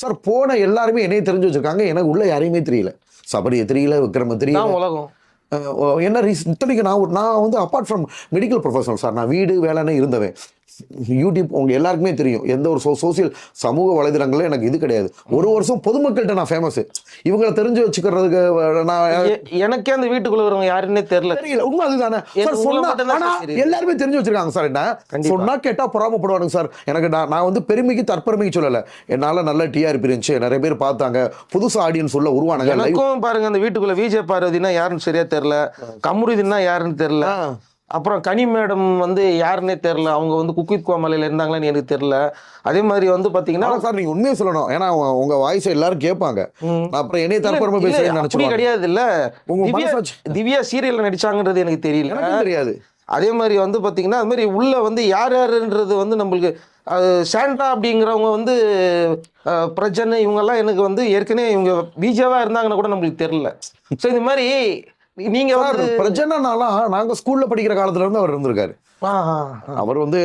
Sir போன எல்லாருமே என்னைய தெரிஞ்சு வச்சிருக்காங்க. எனக்கு உள்ள யாரையுமே தெரியல. சபரியை தெரியல விக்ரம தெரியல. உலகம். என்ன ரீசன் இத்தனைக்கு நான் நான் வந்து apart from medical professional sir நான் வீடு வேலைன்னு இருந்தவன். யூடியூப் உங்க எல்லாருக்குமே தெரியும். எந்த ஒரு சோ சோசியல் சமூக வலைதளங்கள்ல எனக்கு இது கிடையாது. ஒரு வருஷம் பொதுமக்கள்கிட்ட நான் ஃபேமஸ் இவங்களை தெரிஞ்சு வச்சுக்கிறதுக்கு நான் எனக்கே அந்த வீட்டுக்குள்ள வரவங்க யாருன்னே தெரியல. தெரியல. உண்மை அதுதானே. எல்லாருமே தெரிஞ்சு வச்சிருக்காங்க சார் என்ன. சொன்னா கேட்டா பொறாமப்படுவானுங்க சார். எனக்கு நான் நான் வந்து பெருமைக்கு தற்பெருமைக்கு சொல்லல. என்னால நல்ல டிஆர்பி இருந்துச்சு. நிறைய பேர் பார்த்தாங்க. புதுசா ஆடியன்ஸ் உள்ள உருவானுங்க. எனக்கும் பாருங்க அந்த வீட்டுக்குள்ள விஜய் பார்வதினா யாருன்னு சரியா தெரியல. கமருதீன்னா யாருன்னு தெரியல. அப்புறம் கனி மேடம் வந்து யாருன்னே தெரியல. அவங்க வந்து குக்வித் கோமாளில இருந்தாங்களான்னு எனக்கு தெரியல. அதே மாதிரி வந்து பாத்தீங்கன்னா ஆனா சார் நீங்க உண்மையை சொல்லணும். ஏன்னா உங்க- வாய்ஸ் எல்லாரும் கேட்பாங்க. அப்புறம் என்னைய பேசுறேன்னு அப்படி நினைச்சுவாங்க கிடையாது இல்ல உங்க திவ்யா திவ்யா சீரியல்ல நடிச்சாங்கன்றது எனக்கு தெரியல. தெரியாது. அதே மாதிரி வந்து பாத்தீங்கன்னா அது மாதிரி உள்ள வந்து யார் யாருன்றது வந்து நம்மளுக்கு அது சாண்டா அப்படிங்கிறவங்க வந்து பிரஜன் இவங்கெல்லாம் எனக்கு வந்து ஏற்கனவே இவங்க பிஜேவா இருந்தாங்கன்னு கூட நம்மளுக்கு தெரியல. ஸோ இந்த மாதிரி நீங்க வந்து பிரச்சனைனாலாம் நாங்க ஸ்கூல்ல படிக்கிற காலத்துல இருந்து அவர் இருந்திருக்காரு. அவர் வந்து.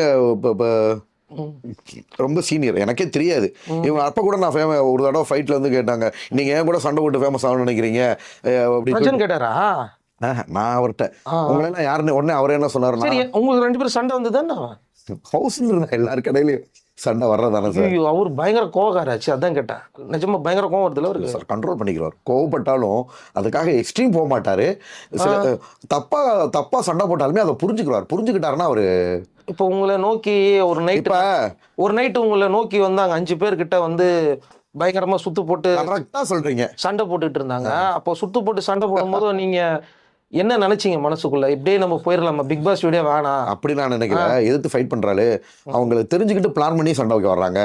ரொம்ப சீனியர் எனக்கே தெரியாது. இவங்க அப்ப கூட நான் ஃபேம ஒரு தடவை ஃபைட்ல வந்து கேட்டாங்க நீங்க ஏன் கூட சண்டை போட்டு ஃபேமஸ் ஆகணும்னு நினைக்கிறீங்க? அஹ் அப்படி பிரஜன் கேட்டாரா? நான் அவர்கிட்ட ஆ. உங்களை எல்லாம் யாருன்னு உடனே அவர் என்ன சொன்னாருன்னா சரி உங்களுக்கு ரெண்டு பேரும் சண்டை வந்ததுதானே? ஹவுஸ்ல இருந்த எல்லாரு கடையிலயும். சண்டை வர்றதானே சார். ஐயோ அவர் பயங்கர கோவக்காராச்சு அதான் கேட்டேன். நிஜமா பயங்கர கோவம் வருதுல அவருக்கு? சார் கண்ட்ரோல் பண்ணிக்கிறவர். கோவப்பட்டாலும் அதுக்காக எக்ஸ்ட்ரீம் போக மாட்டாரு. சில தப்பா தப்பா சண்டை போட்டாலுமே அதை புரிஞ்சுக்கிறார் புரிஞ்சுக்கிட்டாருன்னா அவரு இப்போ உங்களை நோக்கி ஒரு நைட் இப்ப ஒரு நைட்டு உங்களை நோக்கி வந்தாங்க அஞ்சு பேர் கிட்ட வந்து பயங்கரமா சுத்து போட்டு கரெக்டா சொல்றீங்க. சண்டை போட்டுட்டு இருந்தாங்க. அப்போ சுத்து போட்டு சண்டை போடும்போது நீங்க என்ன நினைச்சீங்க மனசுக்குள்ள? இப்படியே நம்ம போயிடலாமா பிக் பாஸ் வீடியோ வேணாம் அப்படி நான் நினைக்கிறேன் எதிர்த்து ஃபைட் பண்றாரு அவங்களுக்கு தெரிஞ்சுக்கிட்டு பிளான் பண்ணி சண்டை வைக்க வர்றாங்க.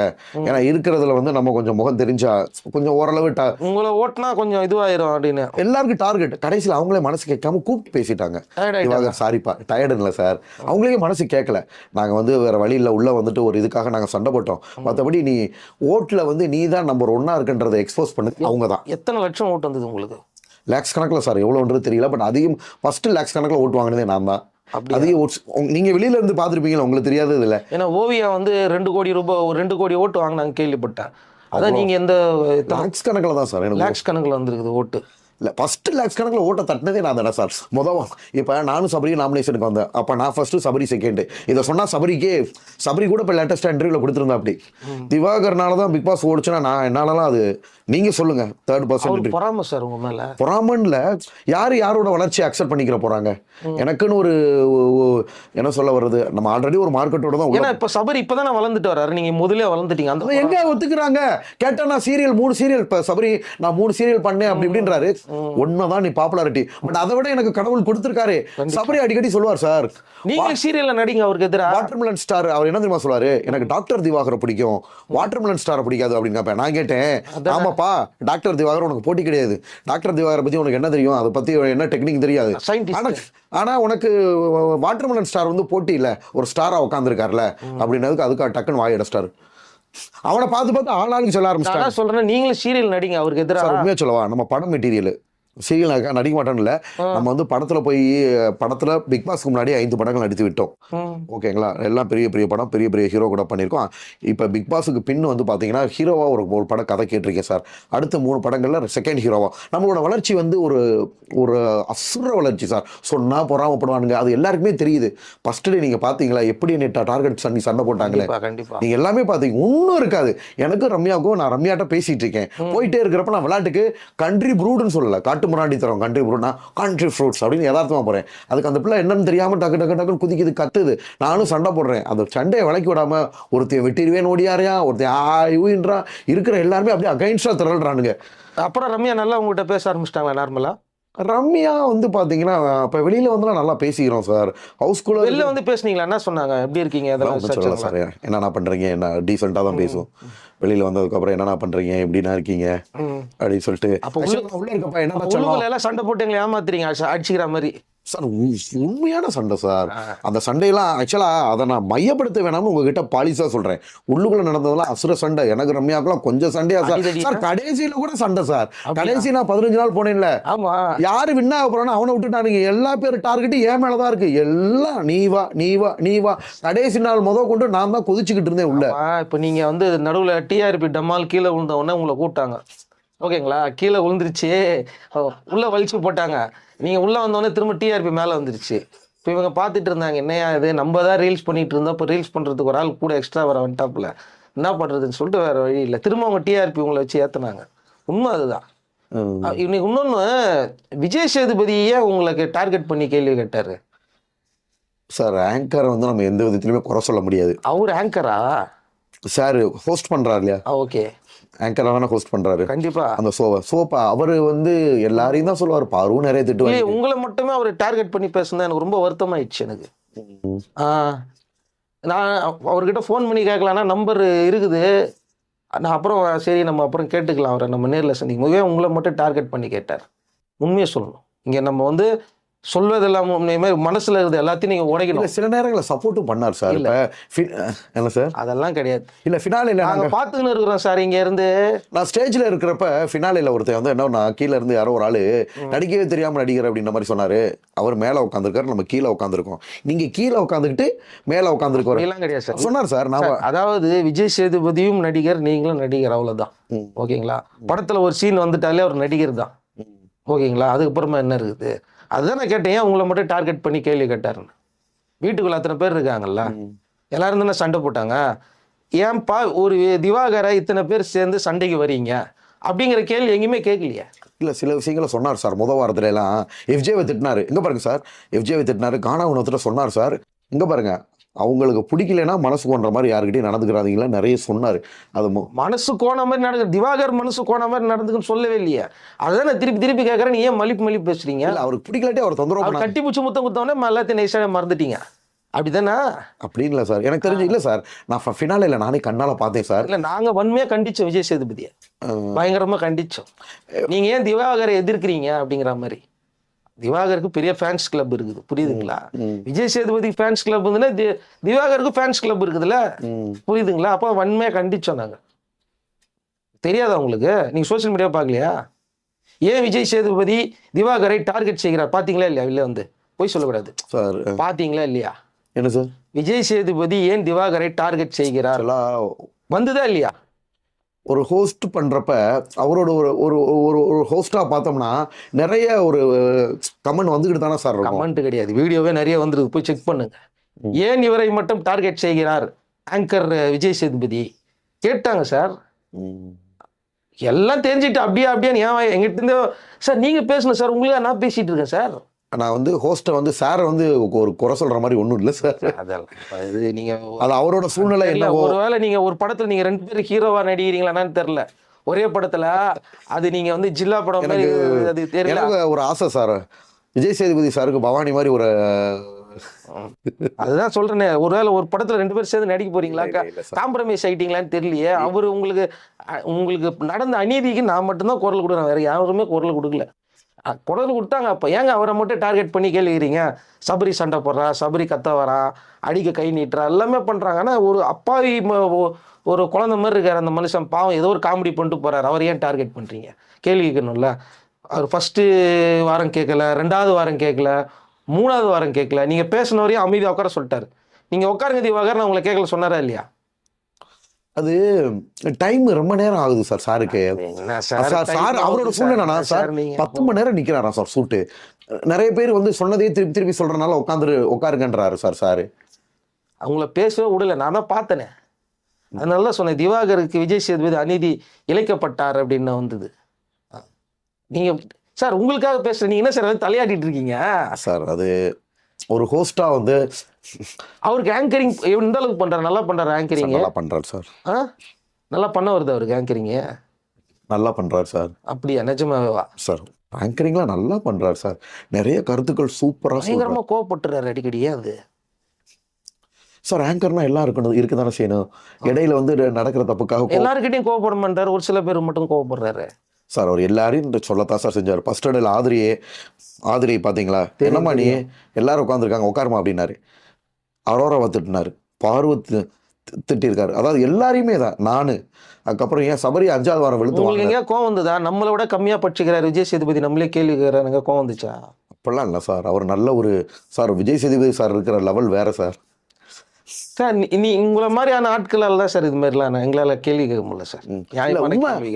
ஏன்னா இருக்கிறதுல வந்து நம்ம கொஞ்சம் முகம் தெரிஞ்சா கொஞ்சம் ஓரளவு உங்களை ஓட்டினா கொஞ்சம் இதுவாயிரும் அப்படின்னு. எல்லாருக்கும் டார்கெட் கடைசியில் அவங்களே மனசு கேட்காம கூப்பிட்டு பேசிட்டாங்க. சாரிப்பா டயர்டு இல்லை சார் அவங்களே மனசு கேட்கல. நாங்கள் வந்து வேற வழி இல்லை. உள்ள வந்துட்டு ஒரு இதுக்காக நாங்கள் சண்டை போட்டோம். மற்றபடி நீ ஓட்டில் வந்து நீ தான் நம்பர் ஒன்னா இருக்குன்றதை எக்ஸ்போஸ் பண்ணது அவங்க தான் எத்தனை லட்சம் ஓட்டு வந்தது உங்களுக்கு? லேக்ஸ் கணக்கில் சார் எவ்வளோன்றது தெரியல பட் அதிகம் ஃபர்ஸ்ட் லேக்ஸ் கணக்கில் ஓட்டு வாங்கினதே நான் தான் ஓட்ஸ் நீங்கள் வெளியில இருந்து பார்த்துருப்பீங்களா உங்களுக்கு தெரியாதது இல்லை. ஏன்னா ஓவியா வந்து ரெண்டு கோடி ரூபாய் ஒரு ரெண்டு கோடி ஓட்டு வாங்கினாங்க கேள்விப்பட்டேன். அதான் நீங்க எந்த லேக்ஸ் கணக்கில் தான் சார் லேக்ஸ் கணக்குல வந்திருக்குது ஓட்டு. இல்லை ஃபஸ்ட்டு லேக்ஸ் கணக்கில் ஓட்ட தட்டினதே நான் தானே சார் மொதல் இப்போ நானும் சபரி நாமினேஷனுக்கு வந்தேன். அப்போ நான் ஃபஸ்ட்டு சபரி செகண்டு இதை சொன்னால் சபரிக்கே சபரி கூட இப்போ லேட்டஸ்ட்டாக இன்டர்வியூவில் கொடுத்துருந்தா அப்படி. திவாகர்னால தான் பிக் பாஸ் ஓடுச்சுன்னா நான் என்னாலலாம் அது நீங்கள் சொல்லுங்கள் தேர்ட் அவர் பர்சன்ட் பொறாம சார் உங்க மேல. பொறாமன்ல யார் யாரோட வளர்ச்சியை அக்செப்ட் பண்ணிக்கிற போகிறாங்க எனக்குன்னு ஒரு என்ன சொல்ல வர்றது? நம்ம ஆல்ரெடி ஒரு மார்க்கெட்டோட தான் ஏன்னா இப்ப சபரி இப்பதானே வளர்ந்துட்டு வர்றாரு. நீங்க முதல்ல வளர்ந்துட்டீங்க. அந்த எங்க ஒத்துக்குறாங்க? கேட்டா நான் சீரியல் மூணு சீரியல் இப்ப சபரி நான் மூணு சீரியல் பண்ணேன் அப்படி இப்படின்றாரு. உண்மைதான் நீ பாப்புலாரிட்டி பட் அதை விட எனக்கு கடவுள் கொடுத்திருக்காரு. சபரி அடிக்கடி சொல்லுவார் சார் நீங்க சீரியல்ல நடிங்க அவருக்கு எதிரா? வாட்டர்மெலன் ஸ்டார் அவர் என்ன தெரியுமா சொல்லுவாரு? எனக்கு டாக்டர் திவாகரை பிடிக்கும். வாட்டர்மெலன் ஸ்டாரை பிடிக்காது அப்படின்னு கேட்பேன். நான் கேட்டேன் ஆமாப்பா டாக்டர் திவாகர் உனக்கு போட்டி கிடையாது. டாக்டர் திவாகரை பத்தி உனக்கு என்ன தெரியும்? அதை பத்தி என்ன டெக்னிக் தெரியாது. ஆனா ஆனா உனக்கு வாட்டர்மெலன் ஸ்டார் வந்து போட்டி இல்ல. ஒரு ஸ்டாரா உட்காந்துருக்காருல அப்படின்னதுக்கு அதுக்கு டக்குன்னு வாய் அடைச்சிட்டாரு அவனை பார்த்து பார்த்து ஆளாளுக்கு சொல்ல ஆரம்பிச்சிட்டாங்க சொல்றேன் நீங்களும் சீரியல் நடிங்க அவருக்கு எதிரா. சார் உண்மையா சொல்லவா? நம்ம படம் மெட்டீரியல் சீரியல் நடிக்க மாட்டோம்னு இல்லை நம்ம வந்து படத்துல போய் படத்துல பிக் பாஸ்க்கு முன்னாடி ஐந்து படங்கள் நடித்து விட்டோம். ஓகேங்களா? எல்லாம் பெரிய பெரிய படம் பெரிய பெரிய ஹீரோ கூட பண்ணியிருக்கோம். இப்போ பிக் பாஸுக்கு பின் வந்து பார்த்தீங்கன்னா ஹீரோவாக ஒரு ஒரு படம் கதை கேட்டிருக்கேன் சார். அடுத்த மூணு படங்களில் செகண்ட் ஹீரோவா நம்மளோட வளர்ச்சி வந்து ஒரு ஒரு அசுர வளர்ச்சி சார். சொன்னால் பொறாமப்படுவானுங்க. அது எல்லாருக்குமே தெரியுது. ஃபர்ஸ்ட் டே நீங்கள் பார்த்தீங்களா எப்படி நெட்டா டார்கெட் பண்ணி சண்டை போட்டாங்களே? கண்டிப்பா கண்டிப்பா. நீங்க எல்லாமே பாத்தீங்க. ஒன்றும் இருக்காது. எனக்கும் ரம்யாவுக்கும் நான் ரம்யாட்ட பேசிட்டு இருக்கேன். போயிட்டே இருக்கிறப்ப நான் விளையாட்டுக்கு கண்ட்ரி ப்ரூடுன்னு சொல்லல. காட்டு முராண்டி தரோம் கண்ட்ரி ப்ரூட்னா கண்ட்ரி ஃப்ரூட்ஸ் அப்படின்னு யதார்த்தமா போறேன். அதுக்கு அந்த பிள்ளை என்னன்னு தெரியாம டக்கு டக்கு டக்குன்னு குதிக்குது கத்துது. நானும் சண்டை போடுறேன். அந்த சண்டையை விளக்கி விடாம ஒருத்தைய வெட்டிடுவேன் ஓடியாரையா ஒருத்தைய ஆயுன்றான் இருக்கிற எல்லாருமே அப்படியே அகைன்ஸ்டா திரள்றானுங்க. அப்புறம் ரம்யா நல்லா உங்ககிட்ட பேச ஆரம்பிச்சிட்டாங்களா நார்மலா ரம்யா வந்து பாத்தீங்கன்னா இப்ப வெளியில வந்துலாம் நல்லா பேசிக்கிறோம் சார் ஹவுஸ்குள்ள வெளில வந்து பேசுனீங்களா? என்ன சொன்னாங்க? எப்படி இருக்கீங்க? அதெல்லாம் ஒன்றும் சொல்லல விசாரிச்சாங்களா? சார் என்னென்ன பண்றீங்க? என்ன டீசெண்டாக தான் பேசுவோம். வெளியில வந்ததுக்கப்புறம் என்னென்ன பண்றீங்க? எப்படின்னா இருக்கீங்க. அப்படின்னு சொல்லிட்டு அப்ப உள்ள- இருக்கப்பா என்ன சண்டை போட்டு எங்களை ஏமாத்துறீங்க அடிச்சு- அடிச்சுக்கிற மாதிரி. சார் உண்மையான சண்டை சார். அந்த சண்டையெல்லாம் ஆக்சுவலா அதை நான் மையப்படுத்த வேணாம்னு உங்ககிட்ட பாலிசா சொல்றேன். உள்ளுக்குள்ள நடந்ததெல்லாம் அசுர சண்டை. எனக்கு ரம்யாக்கெல்லாம் கொஞ்சம் சண்டையா சார்? சார் கடைசியில கூட சண்டை சார். கடைசி நான் பதினஞ்சு நாள் போனேன்ல. ஆமா. யாரு வின்னா போறானோ அவனை விட்டுட்டானுங்க. எல்லா பேர் டார்கெட் ஏன் மேலதான் இருக்கு. எல்லாம் நீ வா நீ வா நீ வா. கடைசி நாள் முத கொண்டு நான் தான் கொதிச்சுக்கிட்டு இருந்தேன் உள்ள. இப்ப நீங்க வந்து நடுவுல டிஆர்பி டம்மால் கீழே விழுந்த உடனே உங்களை கூப்பிட்டாங்க. ஓகேங்களா? கீழே விழுந்துருச்சு. உள்ள வலிச்சு போட்டாங்க. நீங்க உள்ள வந்தோடனே திரும்ப டிஆர்பி மேல வந்துருச்சு. இப்போ இவங்க பார்த்துட்டு இருந்தாங்க என்னையா இது? நம்ம தான் ரீல்ஸ் பண்ணிட்டு இருந்தோம். இப்போ ரீல்ஸ் பண்றதுக்கு ஒரு ஆள் கூட எக்ஸ்ட்ரா வர வந்துட்டாப்புல. என்ன பண்றதுன்னு சொல்லிட்டு வேற வழி இல்லை. திரும்ப அவங்க டிஆர்பி உங்களை வச்சு ஏத்துனாங்க. உண்மை அதுதான். இன்னைக்கு இன்னொன்னு விஜய் சேதுபதியே உங்களுக்கு டார்கெட் பண்ணி கேள்வி கேட்டாரு. சார் ஆங்கரை வந்து நம்ம எந்த விதத்திலுமே குறை சொல்ல முடியாது. அவர் ஆங்கரா சார் ஹோஸ்ட் பண்றாரு இல்லையா? ஓகே ஆங்கரா தானே ஹோஸ்ட் பண்றாரு. கண்டிப்பா. அந்த சோவை சோப்பா அவரு வந்து எல்லாரையும் தான் சொல்லுவார். பாருவும் நிறைய திட்டு உங்களை மட்டுமே அவர் டார்கெட் பண்ணி பேசுனது எனக்கு ரொம்ப வருத்தமாயிடுச்சு எனக்கு. நான் அவர்கிட்ட ஃபோன் பண்ணி கேட்கலான்னா நம்பர் இருக்குது. நான் அப்புறம் சரி நம்ம அப்புறம் கேட்டுக்கலாம் அவரை. நம்ம நேரில் சந்திக்கும் போது உங்களை மட்டும் டார்கெட் பண்ணி கேட்டார். உண்மையை சொல்லணும். இங்கே நம்ம வந்து சொல்வதெல்லாம் மனசில் இருக்கிறது எல்லாத்தையும் இல்ல உடைக்கணும். சில நேரங்களில் சப்போர்ட்டும் பண்ணார் சார். என்ன சார்? அதெல்லாம் கிடையாது. இல்ல ஃபினாலில நாங்க பார்த்துக்கின்னு இருக்கிறோம் சார் இங்கே இருந்து நான் ஸ்டேஜ்ல இருக்கிறப்ப ஃபினாலில ஒருத்தன் வந்து என்ன நான் கீழ இருந்து யாரோ ஒரு ஆளு நடிக்கவே தெரியாம நடிக்கிற அப்படின்ற மாதிரி சொன்னாரு. அவர் மேல உட்காந்துருக்காரு நம்ம கீழே உட்காந்துருக்கோம் நீங்க கீழே உட்காந்துக்கிட்டு மேல உட்காந்துருக்கோம் அப்படிலாம் கிடையாது சார். சொன்னார் சார் நான் அதாவது விஜய் சேதுபதியும் நடிகர் நீங்களும் நடிகர் அவ்வளவுதான். ஓகேங்களா? படத்துல ஒரு சீன் வந்துட்டாலே அவர் நடிகர் தான். ஓகேங்களா? அதுக்கப்புறமா என்ன இருக்குது? அதுதான் நான் கேட்டேன் ஏன் உங்களை மட்டும் டார்கெட் பண்ணி கேள்வி கேட்டாருன்னு. வீட்டுக்குள்ள அத்தனை பேர் இருக்காங்கல்ல எல்லாரும் தானே சண்டை போட்டாங்க. ஏன்பா ஒரு திவாகரை இத்தனை பேர் சேர்ந்து சண்டைக்கு வரீங்க? அப்படிங்கிற கேள்வி எங்கேயுமே கேட்கலையே. இல்ல சில விஷயங்களை சொன்னார் சார் முத வாரத்துல எல்லாம் எஃப்ஜேவை திட்டினாரு. எங்க பாருங்க சார் எஃப்ஜேவை திட்டினாரு. காணா உணவத்துல சொன்னார் சார். இங்க பாருங்க அவங்களுக்கு பிடிக்கலைன்னா மனசு கொன்ற மாதிரி யாருக்கிட்டையும் நடந்துக்கிறாதீங்களா? நிறைய சொன்னாரு. அது மனசு கோண மாதிரி நடக்குது திவாகர் மனசு கோண மாதிரி நடந்துக்குன்னு சொல்லவே இல்லையே. அதுதான் நான் திருப்பி திருப்பி கேட்கறேன் நீ ஏன் மலிப்பு மலிப்பு பேசுறீங்க? அவருக்கு பிடிக்கலாட்டி அவர் தொந்தரவு கட்டி பிடிச்சி முத்தம் குத்தவொடனே எல்லாத்தையும் நைஸாக மறந்துட்டீங்க. அப்படிதானே? அப்படின்னு இல்ல சார். எனக்கு தெரிஞ்சு இல்ல சார். நான் ஃபினாலில நானே கண்ணால பார்த்தேன் சார். இல்ல நாங்க வன்மையா கண்டிச்சோம் விஜய் சேதுபதியை. பயங்கரமா கண்டிச்சோம். நீங்க ஏன் திவாகரை எதிர்க்கிறீங்க அப்படிங்கிற மாதிரி? திவாகருக்கு பெரிய ஃபேன்ஸ் கிளப் இருக்குது. புரியுதுங்களா? விஜய் சேதுபதி ஃபேன்ஸ் கிளப் இருந்துன்னா திவாகருக்கு ஃபேன்ஸ் கிளப் இருக்குதுல்ல. புரியுதுங்களா? அப்போ வன்மையா கண்டிச்சோம் நாங்க. தெரியாதா உங்களுக்கு? நீங்க சோஷியல் மீடியா பார்க்கலையா? ஏன் விஜய் சேதுபதி திவாகரை டார்கெட் செய்கிறார்? பாத்தீங்களா இல்லையா? வெளில வந்து. போய் சொல்லக்கூடாது. சார் பாத்தீங்களா இல்லையா? என்ன சார்? விஜய் சேதுபதி ஏன் திவாகரை டார்கெட் செய்கிறார்? வந்துதா இல்லையா? ஒரு ஹோஸ்ட் பண்றப்ப அவரோட ஒரு ஒரு ஒரு ஒரு ஹோஸ்டா பார்த்தோம்னா நிறைய ஒரு கமெண்ட் வந்துக்கிட்டு தானே சார் கமெண்ட் கிடையாது. வீடியோவே நிறைய வந்துருக்கு போய் செக் பண்ணுங்க. ஏன் இவரை மட்டும் டார்கெட் செய்கிறார்? ஆங்கர் விஜய் சேதுபதி. கேட்டாங்க சார். எல்லாம் தெரிஞ்சுட்டு அப்படியே அப்படியே ஏன் எங்கிட்ட இருந்து சார் நீங்க பேசணும் சார் உங்களுக்கு நான் பேசிட்டு இருக்கேன் சார் நான் வந்து ஹோஸ்ட்டை வந்து சாரை வந்து ஒரு குறை சொல்ற மாதிரி ஒன்றும் இல்லை சார் அதெல்லாம் இது நீங்க அது அவரோட சூழ்நிலை இல்ல என்னவோ. ஒருவேளை நீங்க ஒரு படத்துல நீங்க ரெண்டு பேரும் ஹீரோவா நடிக்கிறீங்களான்னு தெரியல. ஒரே படத்துல அது நீங்க வந்து ஜில்லா படம் மாதிரி அது தெரியல. ஒரு ஆசை சார் விஜய் சேதுபதி சாருக்கு பவானி மாதிரி ஒரு அதுதான் சொல்றேனே ஒருவேளை ஒரு படத்துல ரெண்டு பேரும் சேர்ந்து நடிக்க போறீங்களா. காம்ப்ரமைஸ் ஆயிட்டீங்களான்னு தெரியலையே. அவர் உங்களுக்கு உங்களுக்கு நடந்த அநீதிக்கு நான் மட்டும்தான் குரல் கொடுக்குறேன் வேற யாருமே குரல் கொடுக்கல. குரல் கொடுத்தாங்க அப்போ. ஏங்க அவரை மட்டும் டார்கெட் பண்ணி கேள்விக்கிறீங்க? சபரி சண்டை போடுறா சபரி கத்த வரா அடிக்க கை நீட்டுறா எல்லாமே பண்ணுறாங்க ஆனால் ஒரு அப்பாவி ஒரு குழந்த மாதிரி இருக்கார் அந்த மனுஷன். பாவம் ஏதோ ஒரு காமெடி பண்ணிட்டு போகிறார் அவர் ஏன் டார்கெட் பண்ணுறீங்க கேள்வி கேட்கணும்ல. அவர் ஃபஸ்ட்டு வாரம் கேட்கல ரெண்டாவது வாரம் கேட்கல மூணாவது வாரம் கேட்கல. நீங்கள் பேசின வரையும் அமைதியாக உட்கார சொல்லிட்டாரு. நீங்கள் உட்காருங்க திவாகர் நான் உங்களை கேட்கல சொன்னாரா இல்லையா? அது டைம் ரொம்ப நேரம் ஆகுது சார் சாருக்கு. என்ன சார் சார் அவரோட சூழ்நிலைனா சார். பத்து மணி நேரம் நிக்கிறாரா சார் சூட்டு நிறைய பேர் வந்து சொன்னதே திருப்பி திருப்பி சொல்றதுனால உட்காந்துரு உட்காருங்கன்றாரு சார் சாரு. அவங்கள பேசவே விடல நான் தான் பார்த்தனே. அதனால தான் சொன்னேன் திவாகருக்கு விஜய் சேதுபதி அநீதி இழைக்கப்பட்டார் அப்படின்னு வந்தது. நீங்க சார் உங்களுக்காக பேசுறேன். நீங்க என்ன சார் தலையாட்டிட்டு இருக்கீங்க? சார் அது ஒரு ஹோஸ்டா வந்து அவருக்கு ஆங்கரிங் எந்த அளவுக்கு பண்றாரு நல்லா பண்றாரு ஆங்கரிங் நல்லா பண்றாரு சார். நல்லா பண்ண வருது அவருக்கு ஆங்கரிங் நல்லா பண்றாரு சார். அப்படியா நிஜமாவேவா சார் ஆங்கரிங்லாம் நல்லா பண்றாரு சார். நிறைய கருத்துக்கள் சூப்பரா சொல்றாரு. பயங்கரமா கோவப்பட்டுறாரு அடிக்கடியே அது? சார் ஆங்கர்னா எல்லாம் இருக்கணும் இருக்க தானே செய்யணும் இடையில வந்து நடக்கிற தப்புக்காக எல்லாருக்கிட்டையும் கோவப்பட மாட்டாரு ஒரு சில பேர் மட்டும் கோவப்படுறாரு. சார் அவர் எல்லாரையும் சொல்லத்தான் சார் செஞ்சார். ஃபர்ஸ்ட் இடையில ஆதிரியே ஆதிரி பார்த்தீங்களா? என்னம்மா நீ? எல்லாரும் உட்காந்துருக்காங்க உட்காருமா அப்படின்னாரு. அரோராவை திட்டினாரு பார்வதி திட்டிருக்காரு. அதாவது எல்லாரையுமே தான் நான். அதுக்கப்புறம் ஏன் சபரி அஞ்சாவது வாரம் வெளுத்து எங்கேயா கோவம் வந்ததா? நம்மளை விட கம்மியா படிச்சுக்கிறாரு விஜய் சேதுபதி. நம்மளே கேள்வி கேட்கறாங்க கோவம் வந்துச்சா? அப்படிலாம் இல்லை சார். அவர் நல்ல ஒரு சார் விஜய் சேதுபதி சார் இருக்கிற லெவல் வேற சார். சார் நீ- உங்களை மாதிரியான ஆட்களால் தான் சார் இது மாதிரிலாம் நான் எங்களால் கேள்வி கேட்க முடியல சார்.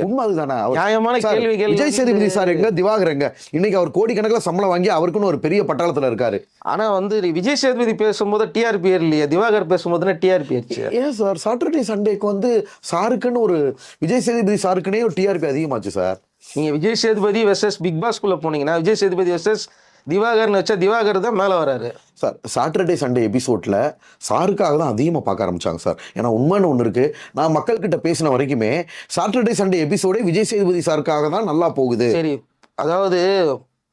உண்மை அதுதானே? நியாயமான கேள்விகள் விஜய் சேதுபதி சார் எங்க? திவாகர் எங்க இன்னைக்கு அவர் கோடிக்கணக்கில் சம்பளம் வாங்கி அவருக்குன்னு ஒரு பெரிய பட்டாளத்துல இருக்காரு. ஆனா வந்து விஜய் சேதுபதி பேசும்போது டிஆர்பி இல்லையா? திவாகர் பேசும்போது டிஆர்பி ஆச்சு ஏன் சார்? சாட்டர்டே சண்டேக்கு வந்து சாருக்குன்னு ஒரு விஜய் சேதுபதி சாருக்குன்னே ஒரு டிஆர்பி அதிகமாச்சு சார். நீங்க விஜய் சேதுபதி வெர்சஸ் பிக் பாஸ்குள்ள போனீங்கன்னா விஜய் சேதுபதி வெர்சஸ் திவாகர்னு வச்சா திவாகர் தான் மேல வராரு. சார் சாட்டர்டே சண்டே எபிசோட்ல சாருக்காக தான் அதிகமாக பார்க்க ஆரம்பிச்சாங்க சார். ஏன்னா உண்மைன்னு ஒன்று இருக்கு. நான் மக்கள்கிட்ட பேசின வரைக்குமே சாட்டர்டே சண்டே எபிசோடே விஜய் சேதுபதி சாருக்காக தான் நல்லா போகுது. சரி அதாவது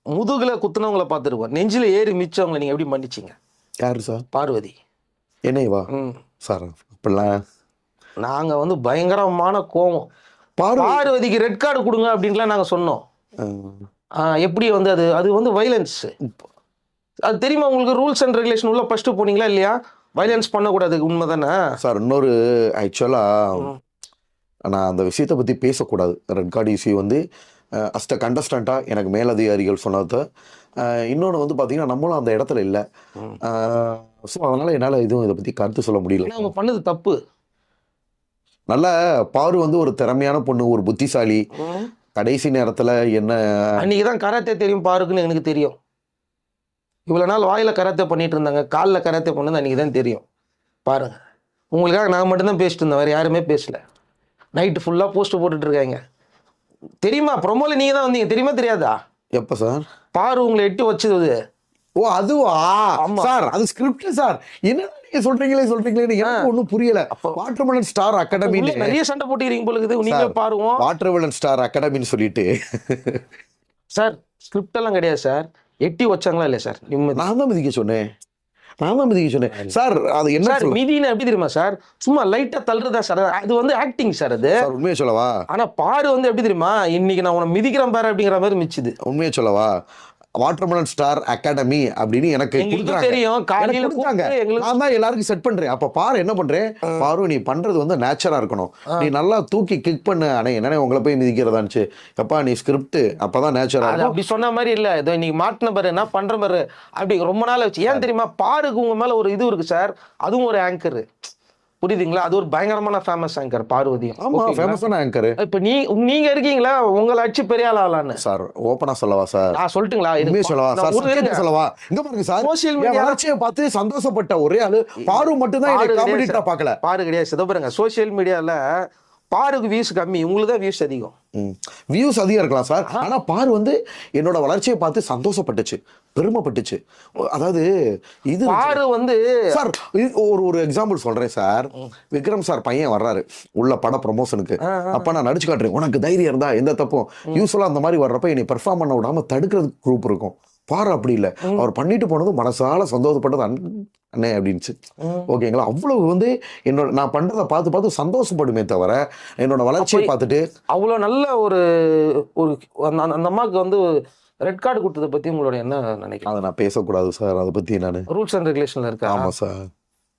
முதுகுல குத்துனவங்கள பார்த்துருக்கோம் நெஞ்சில ஏறி மிச்சவங்களை நீங்க எப்படி மன்னிச்சீங்க? யாரு சார்? பார்வதி. என்னைவா ம். சார் அப்படிலாம். நாங்க வந்து பயங்கரமான கோவம். பாரு பார்வதிக்கு ரெட் கார்டு கொடுங்க அப்படின்லாம் நாங்க சொன்னோம். எப்படி வந்து அது அது வந்து வைலன்ஸ் அது தெரியுமா உங்களுக்கு ரூல்ஸ் அண்ட் ரெகுலேஷன் உள்ள ஃபர்ஸ்ட் போனீங்களா இல்லையா? வைலன்ஸ் பண்ணக்கூடாது உண்மை தானே சார் இன்னொரு ஆக்சுவலாக நான் அந்த விஷயத்தை பற்றி பேசக்கூடாது. ரெட் கார்டு இஷ்யூ வந்து அஸ்ட கண்டஸ்டண்ட்டாக எனக்கு மேலதிகாரிகள் சொன்னது இன்னொன்று வந்து பார்த்தீங்கன்னா நம்மளும் அந்த இடத்துல இல்லை. ஸோ அதனால் என்னால் எதுவும் இதை பற்றி கருத்து சொல்ல முடியல. அவங்க பண்ணது தப்பு. நல்ல பாரு வந்து ஒரு திறமையான பொண்ணு ஒரு புத்திசாலி. கடைசி நேரத்தில் என்ன அன்னைக்கு தான் கராத்தே தெரியும் பாருக்குன்னு எனக்கு தெரியும். இவ்வளோ நாள் வாயில கராத்தே பண்ணிட்டு இருந்தாங்க காலில் கராத்தே பண்ணது அன்னைக்கு தான் தெரியும். பாருங்க. உங்களுக்காக நான் மட்டும்தான் பேசிட்டு இருந்தேன் வேறு யாருமே பேசல. நைட்டு ஃபுல்லாக போஸ்ட் போட்டுட்டு இருக்காங்க. தெரியுமா? ப்ரொமோல நீங்கள் தான் வந்தீங்க. தெரியுமா தெரியாதா? எப்போ சார்? பாரு உங்களை எட்டி வச்சது. ஓ அதுவா. சார் அது ஸ்கிரிப்ட் சார். என்ன நீங்க சொல்றீங்களே சொல்றீங்களே எனக்கு ஒன்றும் புரியல. வாட்டர்மெலன் ஸ்டார் உள்ள நிறைய சண்டை போட்டுக்கிறீங்க போல இருக்குது. நீங்களே பாருவோம் வாட்டர்மெலன் ஸ்டார் அகாடமின்னு சொல்லிட்டு. சார் ஸ்கிரிப்ட் எல்லாம் கிடையாது சார். எட்டி வச்சாங்களா இல்லையா சார்? நிம்மதி. நான் தான் மிதிக்க சொன்னேன். நான் தான் மிதிக்க சொன்னேன். சார். அது என்ன சார் சொல்ல மிதினா எப்படி தெரியுமா சார்? சும்மா லைட்டா தள்ளுறதா சார்? அது வந்து ஆக்டிங் சார் அது. உண்மையை சொல்லவா? ஆனா பாரு வந்து எப்படி தெரியுமா? இன்னைக்கு நான் உன்னை மிதிக்கிறேன் பாரு அப்படிங்கிற மாதிரி மிச்சுது. உண்மையை சொல்லவா? வாட்டர்மெலன் ஸ்டார் அகாடமி அப்படின்னு எனக்கு எங்களுக்கு கொடுக்குறாங்க. நான் தான் எல்லாருக்கும் செட் பண்றேன். அப்ப பாரு என்ன பண்றேன்? பாரு நீ பண்றது வந்து நேச்சரா இருக்கணும். நீ நல்லா தூக்கி கிக் பண்ணு. அண்ணே என்னனே உங்களை போய் மிதிக்கிறதாச்சு எப்பா நீ ஸ்கிரிப்ட் அப்பதான் நேச்சரா அப்படி சொன்ன மாதிரி இல்ல. ஏதோ இன்னைக்கு மாட்டின பாரு என்ன பண்ற பாரு? அப்படி ரொம்ப நாள் வச்சு ஏன் தெரியுமா? பாருக்கு உங்க மேல ஒரு இது இருக்கு சார் அதுவும் ஒரு ஆங்கர் புரியுதுங்களா? அது ஒரு பயங்கரமான ஃபேமஸ் ஆங்கர் பார்வதி. ஆமா ஃபேமஸான ஆங்கர் இப்ப நீ நீங்க இருக்கீங்களா? உங்களை அடிச்சு பெரிய ஆள் ஆகலான்னு சார் ஓப்பனா சொல்லவா சார்? நான் சொல்லட்டுங்களா? இது உண்மையை சொல்லவா? சார். சொல்லவா? இங்க பாருங்க சார் என் media- வளர்ச்சியை பார்த்து சந்தோஷப்பட்ட ஒரே ஆளு பாரு கிடையாது காமெடிட்டா சார். பார்க்கல. பாரு கிடையாது சிதம்பரங்க சோஷியல் மீடியால பாருக்கு வியூஸ் கம்மி உங்களுக்கு தான் வியூஸ் அதிகம் வியூஸ் அதிகம் இருக்கலாம் சார். ஆனா பாரு வந்து என்னோட வளர்ச்சியை பார்த்து சந்தோஷப்பட்டுச்சு பெருமைப்பட்டுச்சு. அதாவது இது பாரு வந்து சார் ஒரு ஒரு எக்ஸாம்பிள் சொல்றேன் சார். விக்ரம் சார் பையன் வர்றாரு உள்ள பட ப்ரமோஷனுக்கு அப்ப நான் நடிச்சு காட்டுறேன் உனக்கு தைரியம் இருந்தா எந்த தப்பும். யூஸ்வலா அந்த மாதிரி வர்றப்ப என்னை பெர்ஃபார்ம் பண்ண விடாம தடுக்கிறதுக்கு குரூப் இருக்கும். பாரு அப்படி இல்லை. அவர் பண்ணிட்டு போனது மனசால சந்தோஷப்பட்டது அண்ணே அப்படின்ச்சு ஓகேங்களா? அவ்வளவு வந்து என்னோட நான் பண்றதை பார்த்து பார்த்து சந்தோஷப்படுமே தவிர என்னோட வளர்ச்சியை பார்த்துட்டு அவ்வளோ நல்ல ஒரு ஒரு அந்த அந்த- அம்மாவுக்கு வந்து ரெட் கார்டு கொடுத்ததை பத்தி உங்களோட என்ன நினைக்கிறேன் அதை நான் பேசக்கூடாது சார். அதை பத்தி நான் ரூல்ஸ் அண்ட் ரெகுலேஷன்ல இருக்கா? ஆமா சார்.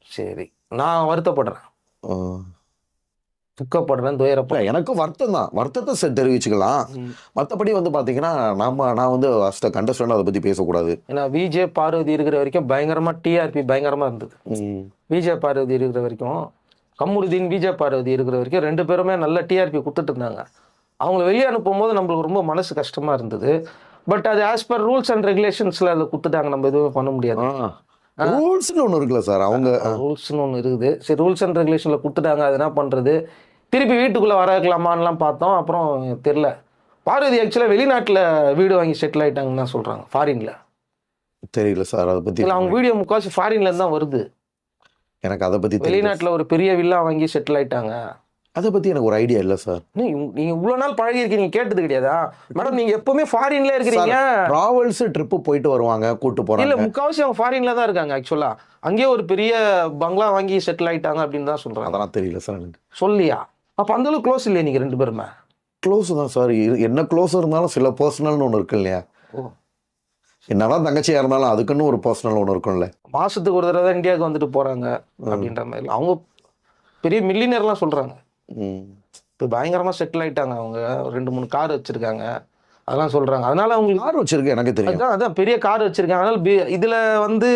சரி. நான் வருத்தப்படுறேன். துக்கப்படுறேன் துயரப்படுறேன் எனக்கும் வருத்தம் தான் வருத்தத்தை தெரிவிச்சுக்கலாம். மற்றபடி வந்து பாத்தீங்கன்னா நாம நான் வந்து அஸ்ட கண்டஸ்டன்ட் அதை பத்தி பேசக்கூடாது. ஏன்னா விஜே பார்வதி இருக்கிற வரைக்கும் பயங்கரமா டிஆர்பி பயங்கரமா இருந்தது. விஜே பார்வதி இருக்கிற வரைக்கும் கம்முருதீன் விஜய் பார்வதி இருக்கிற வரைக்கும் ரெண்டு பேருமே நல்ல டிஆர்பி கொடுத்துட்டு இருந்தாங்க. அவங்கள வெளியே அனுப்பும்போது நம்மளுக்கு ரொம்ப மனசு கஷ்டமா இருந்தது. பட் அது ஆஸ் பர் ரூல்ஸ் அண்ட் ரெகுலேஷன்ஸ்ல அதை கொடுத்துட்டாங்க. நம்ம எதுவுமே பண்ண முடியாது. ரூல்ஸ்னு ஒன்று இருக்குல்ல சார் அவங்க ரூல்ஸ்னு ஒன்று இருக்குது. சரி ரூல்ஸ் அண்ட் ரெகுலேஷனில் கொடுத்துட்டாங்க. அது என்ன பண்ணுறது திருப்பி வீட்டுக்குள்ளே வர வைக்கலாமான்லாம் பார்த்தோம். அப்புறம் தெரில பார்வதி ஆக்சுவலாக வெளிநாட்டில் வீடு வாங்கி செட்டில் ஆயிட்டாங்கன்னு தான் சொல்கிறாங்க ஃபாரினில் தெரியல சார் அதை இல்லை அவங்க வீடியோ முக்கால்வாசி ஃபாரின்லேருந்து தான் வருது. எனக்கு அதை தெரியல வெளிநாட்டில் ஒரு பெரிய வில்லா வாங்கி செட்டில் ஆயிட்டாங்க. அதை பத்தி எனக்கு ஒரு ஐடியா இல்லை சார். நீங்கள் இவ்வளோ நாள் பழகி இருக்கீங்க கேட்டது கிடையாதா? மேடம் நீங்கள் எப்பவுமே ஃபாரின்ல இருக்கிறீங்க. டிராவல்ஸ் ட்ரிப்பு போயிட்டு வருவாங்க கூட்டு இல்ல போறாங்க முக்கால்வாசி அவங்க ஃபாரின்ல தான் இருக்காங்க ஆக்சுவலா அங்கேயே ஒரு பெரிய பங்களா வாங்கி செட்டில் ஆயிட்டாங்க அப்படின்னு தான் சொல்றாங்க. அதெல்லாம் தெரியல சார் எனக்கு. சொல்லியா? அப்ப அந்த அளவுக்கு க்ளோஸ் இல்லையா நீங்க ரெண்டு பேருமே? க்ளோஸ் தான் சார் என்ன க்ளோஸ் இருந்தாலும் சில பர்சனல்னு ஒன்று இருக்கு இல்லையா? என்னதான் தங்கச்சியாக இருந்தாலும் அதுக்குன்னு ஒரு பர்சனல் ஒன்று இருக்கும்ல. மாசத்துக்கு ஒரு தடவை தான் இந்தியாவுக்கு வந்துட்டு போறாங்க அப்படின்ற மாதிரி அவங்க பெரிய மில்லினியர்லாம் சொல்றாங்க. ம். இப்போ பயங்கரமா செட்டில் ஆயிட்டாங்க அவங்க. ரெண்டு மூணு கார் வச்சிருக்காங்க. அதெல்லாம் சொல்றாங்க. அதனால அவங்களுக்கு யார் வச்சிருக்கு எனக்கு தெரியும். அதான் அதான். பெரிய கார் வச்சிருக்காங்க. அதனால இதுல வந்து